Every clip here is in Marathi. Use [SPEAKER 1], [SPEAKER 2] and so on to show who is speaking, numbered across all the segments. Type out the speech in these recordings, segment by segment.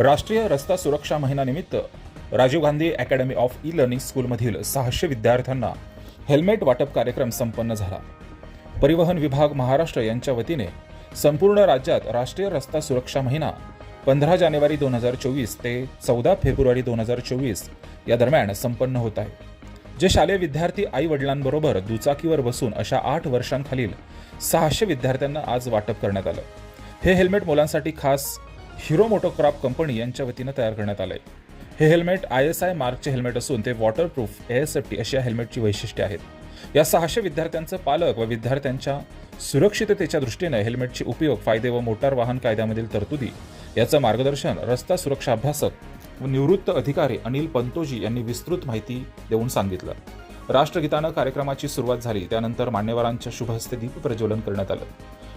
[SPEAKER 1] राष्ट्रीय रस्ता सुरक्षा महिन्यानिमित्त Rajiv Gandhi academy of e learning स्कूलमधील सहाशे विद्यार्थ्यांना हेल्मेट वाटप कार्यक्रम संपन्न झाला. परिवहन विभाग महाराष्ट्र यांच्या वतीने संपूर्ण राज्यात राष्ट्रीय रस्ता सुरक्षा महिना पंधरा जानेवारी दोन हजार चोवीस ते चौदा फेब्रुवारी दोन हजार चोवीस या दरम्यान संपन्न होत आहे. जे शालेय विद्यार्थी आई वडिलांबरोबर दुचाकीवर बसून अशा आठ वर्षांखालील सहाशे विद्यार्थ्यांना आज वाटप करण्यात आलं. हे हेल्मेट मुलांसाठी खास हिरो मोटोक्रॉप कंपनी यांच्या वतीनं तयार करण्यात आलंय. हे हेल्मेट आय एस आय मार्कचे हेल्मेट असून ते वॉटरप्रूफ एएसएफटी अशी या हेल्मेटची वैशिष्ट्ये आहेत. या सहाशे विद्यार्थ्यांचं पालक व विद्यार्थ्यांच्या सुरक्षिततेच्या दृष्टीने हेल्मेटचे उपयोग फायदे व मोटार वाहन कायद्यामधील तरतुदी याचं मार्गदर्शन रस्ता सुरक्षा अभ्यासक व निवृत्त अधिकारी अनिल पंतोजी यांनी विस्तृत माहिती देऊन सांगितलं. राष्ट्रगीतानं कार्यक्रमाची सुरुवात झाली त्यानंतर मान्यवरांच्या शुभहस्ते दीप प्रज्वलन करण्यात आलं.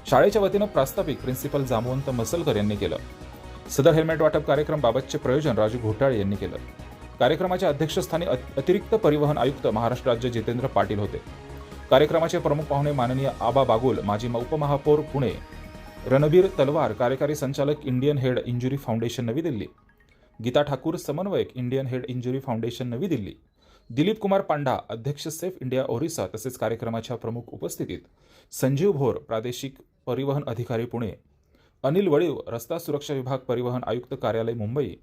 [SPEAKER 1] शाळेच्या वतीनं प्रास्ताविक प्रिन्सिपल जामवंत मसलकर यांनी केलं. सदर हेल्मेट वाटप कार्यक्रमाबाबतचे प्रयोजन राजू घोटाळे यांनी केलं. कार्यक्रमाच्या अध्यक्षस्थानी अतिरिक्त परिवहन आयुक्त महाराष्ट्र राज्य जितेंद्र पाटील होते. कार्यक्रमाचे प्रमुख पाहुणे माननीय आबा बागुल माजी उपमहापौर पुणे रणबीर तलवार कार्यकारी संचालक Indian head injury foundation Navi Delhi Gita Thakur समन्वयक Indian head injury foundation Navi Delhi Dilip Kumar Panda अध्यक्ष सेफ इंडिया ओरिसा तसेच कार्यक्रमाच्या प्रमुख उपस्थितीत संजीव भोर प्रादेशिक परिवहन अधिकारी पुणे अनिल वळीव रस्ता सुरक्षा विभाग परिवहन आयुक्त कार्यालय मुंबई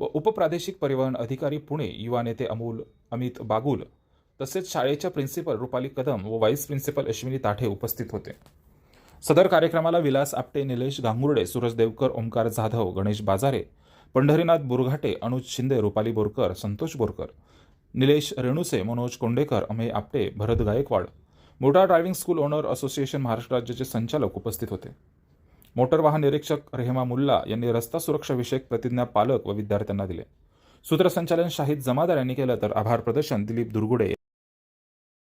[SPEAKER 1] व उपप्रादेशिक परिवहन अधिकारी पुणे युवा नेते अमोल अमित बागुल तसेच शाळेच्या प्रिन्सिपल रुपाली कदम व व्हाईस प्रिन्सिपल अश्विनी ताठे उपस्थित होते. सदर कार्यक्रमाला Vilas Apte Nilesh Gangurde Suraj Devkar Omkar Jadhav Ganesh Bajare Pandharinath Burghate Anuj Shinde Rupali Borkar Santosh Borkar Nilesh Renuse Manoj Kondekar Amey Apte Bharat Gaikwad motor driving school owner association Maharashtra राज्याचे संचालक उपस्थित होते. मोटर वाहन निरीक्षक रेहमा मुल्ला यांनी रस्ता सुरक्षा विषयक प्रतिज्ञा पालक व विद्यार्थ्यांना दिले. सूत्रसंचालन शाहिद जमादार यांनी केलं तर आभार प्रदर्शन दिलीप दुर्गुडे.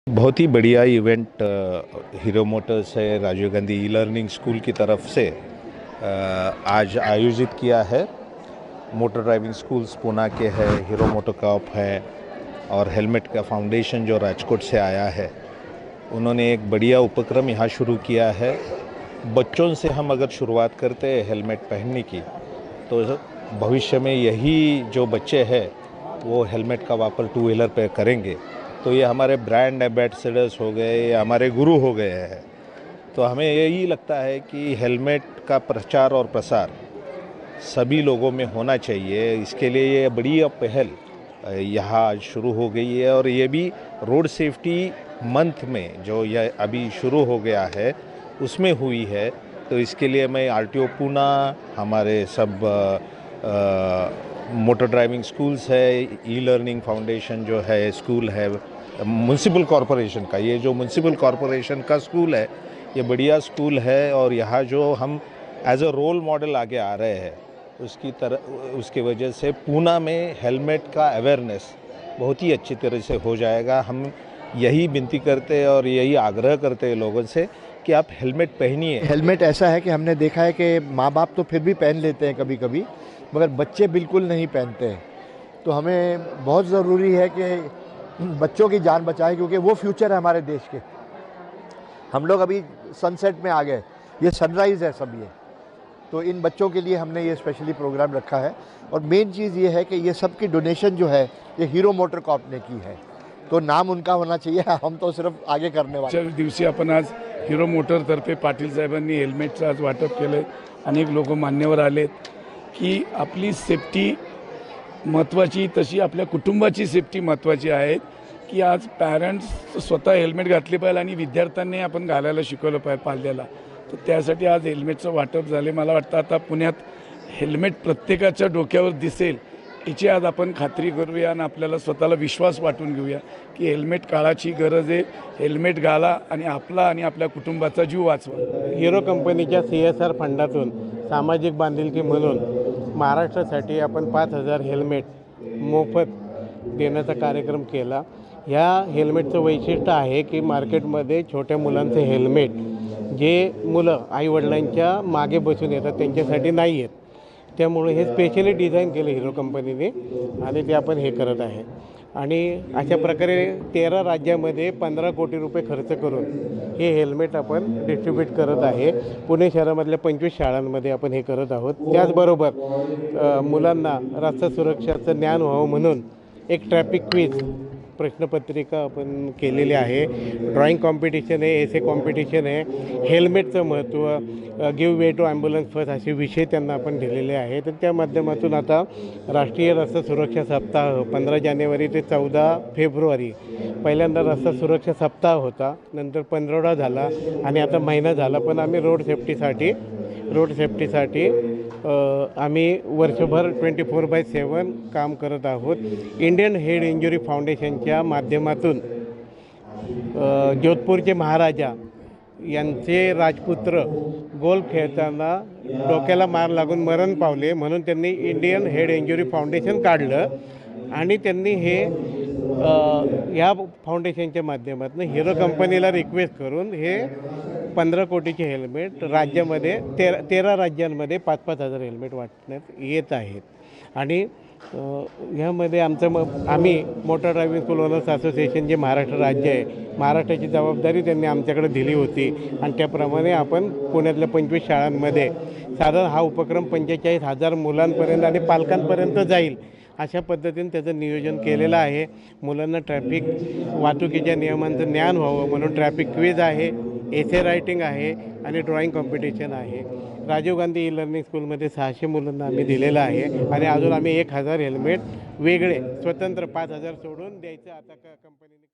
[SPEAKER 2] बहुत ही बढ़िया इवेंट हीरो मोटर्स है, Rajiv Gandhi e learning school की तरफ़ से आज आयोजित किया है। मोटर ड्राइविंग स्कूल्स पूना के है हीरो मोटोकॉप है, और हेलमेट का फाउंडेशन जो राजकोट से आया है, उन्होंने एक बढ़िया उपक्रम यहाँ शुरू किया है। बच्चों से हम अगर शुरुआत करते हैं हेलमेट पहनने की तो भविष्य में यही जो बच्चे हैं, वो हेलमेट का वापर टू व्हीलर पे करेंगे। तो ये हमारे ब्रांड एम्बेसडर्स हो गए, या हमारे गुरु हो गए हैं। तो हमें यही लगता है कि हेलमेट का प्रचार और प्रसार सभी लोगों में होना चाहिए। इसके लिए ये बड़ी पहल यहाँ शुरू हो गई है। और ये भी रोड सेफ्टी मंथ में जो यह अभी शुरू हो गया है उसमें हुई है तो इसके लिए मैं आर टी पूना, हमारे सब मोटर ड्राइविंग स्कूल्स है ई लर्निंग फाउंडेशन जो है, स्कूल है म्यूनसिपल कॉरपोरेशन का, ये जो म्यूनसिपल कॉरपोरेशन का स्कूल है, ये बढ़िया स्कूल है और यहाँ जो हम एज अ रोल मॉडल आगे आ रहे हैं, उसकी तरह, उसके वजह से पूना में हेलमेट का अवेयरनेस बहुत ही अच्छी तरह से हो जाएगा। हम यही विनती करते और यही आग्रह करते हैं लोगों से कि आप हेलमेट पहनिए।
[SPEAKER 3] हेलमेट ऐसा है कि हमने देखा है कि माँ बाप तो फिर भी पहन लेते हैं कभी कभी मगर बच्चे बिल्कुल नहीं पहनते हैं। तो हमें बहुत ज़रूरी है कि बच्चों की जान बचाएँ, क्योंकि वो फ्यूचर है हमारे देश के। हम लोग अभी सनसेट में आ गए, ये सनराइज़ है सब ये। तो इन बच्चों के लिए हमने ये स्पेशली प्रोग्राम रखा है। और मेन चीज़ ये है कि ये सब की डोनेशन जो है, ये हीरो मोटर कॉप ने की है। तो नाम उनका होना चाहिए हम तो सिर्फ आगे करने वाले
[SPEAKER 4] दिवशी आपण आज हिरो मोटरतर्फे पाटील साहेबांनी हेल्मेटचं आज वाटप केलं आहे अनेक लोक मान्यवर आलेत की आपली सेफ्टी महत्त्वाची तशी आपल्या कुटुंबाची सेफ्टी महत्त्वाची आहे की आज पॅरेंट्स स्वतः हेल्मेट घातले पाहिजे आणि विद्यार्थ्यांनी आपण घालायला शिकवलं पाहिजे पाल्याला. तर त्यासाठी आज हेल्मेटचं वाटप झाले मला वाटतं आता पुण्यात हेल्मेट प्रत्येकाच्या डोक्यावर दिसेल. याची आज आपण खात्री करूया आणि आपल्याला स्वतःला विश्वास वाटून घेऊया की हेल्मेट काळाची गरज आहे. हेल्मेट घाला आणि आपला आणि आपल्या कुटुंबाचा जीव वाचवा.
[SPEAKER 5] हिरो कंपनीच्या सी एस आर फंडातून सामाजिक बांधिलकी म्हणून महाराष्ट्रासाठी आपण पाच हजार हेल्मेट मोफत देण्याचा कार्यक्रम केला. ह्या हेल्मेटचं वैशिष्ट्य आहे की मार्केटमध्ये छोट्या मुलांचे हेल्मेट जे मुलं आईवडिलांच्या मागे बसून येतात त्यांच्यासाठी नाही आहेत त्यामुळे हे स्पेशली डिझाईन केलं हिरो कंपनीने आणि ते आपण हे करत आहे. आणि अशा प्रकारे तेरा राज्यामध्ये पंधरा कोटी रुपये खर्च करून हे हेल्मेट आपण डिस्ट्रीब्यूट करत आहे. पुणे शहरामधल्या पंचवीस शाळांमध्ये आपण हे करत आहोत. त्याचबरोबर मुलांना रस्ता सुरक्षाचं ज्ञान व्हावं म्हणून एक ट्रॅफिक क्विज प्रश्नपत्रिका आपण केलेली आहे. ड्रॉइंग कॉम्पिटिशन आहे एसे कॉम्पिटिशन आहे. हेल्मेटचं महत्त्व give way to ambulance first असे विषय त्यांना आपण दिलेले आहे तर त्या माध्यमातून आता राष्ट्रीय रस्ता सुरक्षा सप्ताह पंधरा जानेवारी ते चौदा फेब्रुवारी पहिल्यांदा रस्ता सुरक्षा सप्ताह होता. नंतर पंधरवडा झाला आणि आता महिना झाला. पण आम्ही रोड सेफ्टीसाठी रोड सेफ्टीसाठी आम्ही वर्षभर ट्वेंटी फोर बाय सेवन काम करत आहोत. इंडियन हेड इंजुरी फाउंडेशनच्या माध्यमातून जोधपूरचे महाराजा यांचे राजपुत्र गोल्फ खेळताना डोक्याला मार लागून मरण पावले म्हणून त्यांनी इंडियन हेड इंजुरी फाउंडेशन काढलं. आणि त्यांनी हे ह्या या फाउंडेशनच्या माध्यमातून हिरो कंपनीला रिक्वेस्ट करून हे पंधरा कोटीचे हेल्मेट राज्यामध्ये तेरा तेरा राज्यांमध्ये पाच पाच हजार हेल्मेट वाटण्यात येत आहेत. आणि ह्यामध्ये आमचं मग आम्ही motor driving school owners association जे महाराष्ट्र राज्य आहे महाराष्ट्राची जबाबदारी त्यांनी आमच्याकडे दिली होती. आणि त्याप्रमाणे आपण पुण्यातल्या पंचवीस शाळांमध्ये साधारण हा उपक्रम पंचेचाळीस हजार मुलांपर्यंत आणि पालकांपर्यंत जाईल अशा पद्धतीने त्याचं नियोजन केलेलं आहे. मुलांना ट्रॅफिक वाहतुकीच्या नियमांचं ज्ञान व्हावं म्हणून ट्रॅफिक क्विज आहे. एसे रायटिंग आहे आणि ड्रॉईंग कॉम्पिटिशन आहे. राजीव गांधी ई लर्निंग स्कूलमध्ये सहाशे मुलांना आम्ही दिलेलं आहे आणि अजून आम्ही एक हजार हेल्मेट वेगळे स्वतंत्र पाच हजार सोडून द्यायचं आता क कंपनीने